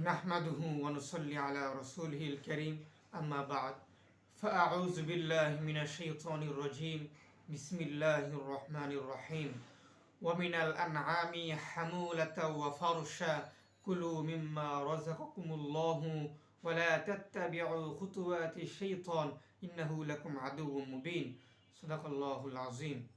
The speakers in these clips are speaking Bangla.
نحمده ونصلي على رسوله الكريم. أما بعد فأعوذ بالله من الشيطان الرجيم. بسم الله الرحمن الرحيم. ومن الأنعام حمولة وفرشا. كلوا مما رزقكم الله ولا تتبعوا خطوات الشيطان. إنه لكم عدو مبين. صدق الله العظيم.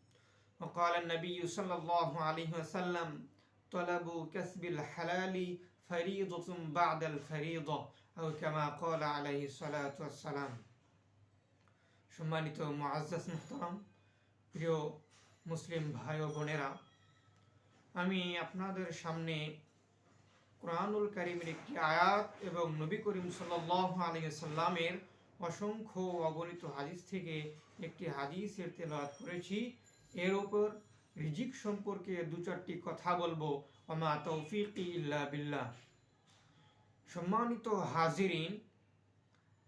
وقال النبي صلى الله عليه وسلم তলাবু কাসবিল হালালি ফারিদতুম বাদাল ফারিদা আও কামা ক্বালা আলাইহি সালাতু ওয়াসসালাম সম্মানিত মুআজ্জাজ মুহতারাম, প্রিয় মুসলিম ভাই ও বোনেরা, আমি আপনাদের সামনে কোরআনুল করিমের একটি আয়াত এবং নবী করিম সাল্লাহ সাল্লামের অসংখ্য অগণিত হাদিস থেকে একটি হাদিসের তেলাওয়াত করেছি। এর ওপর রিজিক সম্পর্কে দু চারটি কথা বলব। আমা তৌফিক ইল্লা বিল্লাহ। সম্মানিত হাজিরিন,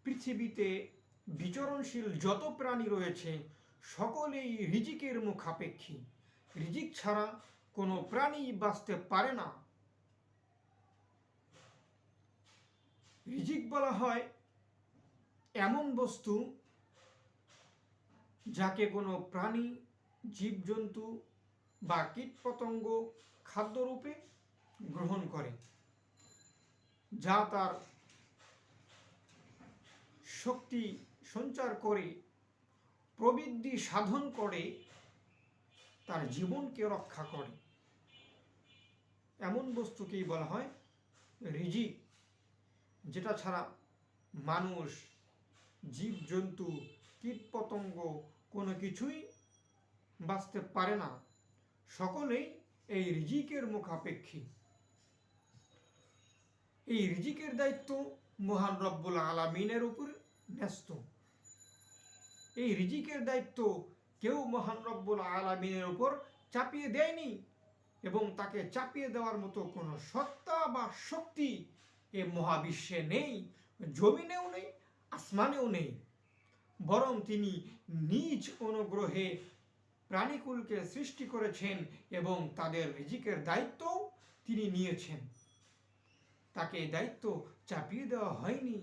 পৃথিবীতে বিচরণশীল যত প্রাণী রয়েছে, সকলেই রিজিকের মুখাপেক্ষী। রিজিক ছাড়া কোনো প্রাণী বাঁচতে পারে না। রিজিক বলা হয় এমন বস্তু যাকে কোনো প্রাণী, জীবজন্তু বা কীটপতঙ্গ খাদ্যরূপে গ্রহণ করে, যা তার শক্তি সঞ্চার করে, প্রবৃদ্ধি সাধন করে, তার জীবনকে রক্ষা করে। এমন বস্তুকেই বলা হয় রিজিক যেটা ছাড়া মানুষ জীবজন্তু কীটপতঙ্গ কোনো কিছুই বাঁচতে পারে না। সকলেই এই রিজিকের মুখাপেক্ষী। এই রিজিকের দায়িত্ব মহান রব্বুল আলমিনের উপর ন্যস্ত। এই রিজিকের দায়িত্ব কেউ মহান রব্বুল আলমিনের উপর চাপিয়ে দেয়নি এবং তাকে চাপিয়ে দেওয়ার মতো কোনো সত্তা বা শক্তি এ মহাবিশ্বে নেই, জমিনেও নেই, আসমানেও নেই। বরং তিনি নিজ অনুগ্রহে প্রাণীকুলকে সৃষ্টি করেছেন এবং তাদের রিজিকের দায়িত্বও তিনি নিয়েছেন। তাকে দায়িত্ব চাপিয়ে দেওয়া হয়নি।